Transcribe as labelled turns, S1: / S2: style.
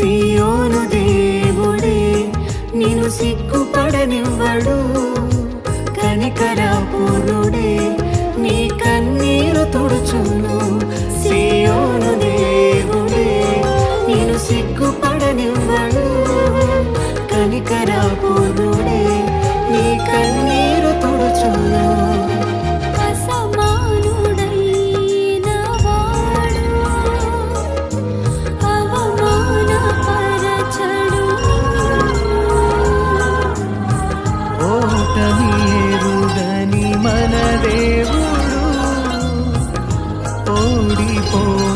S1: సియోను దేవుడే నిన్ను సిగ్గుపడనివ్వడు. కనికరాపురుడే నీ కన్నీరు తుడుచును. సియోను దేవుడే నిన్ను సిగ్గుపడనివ్వడు. కనికరాపురుడే oh.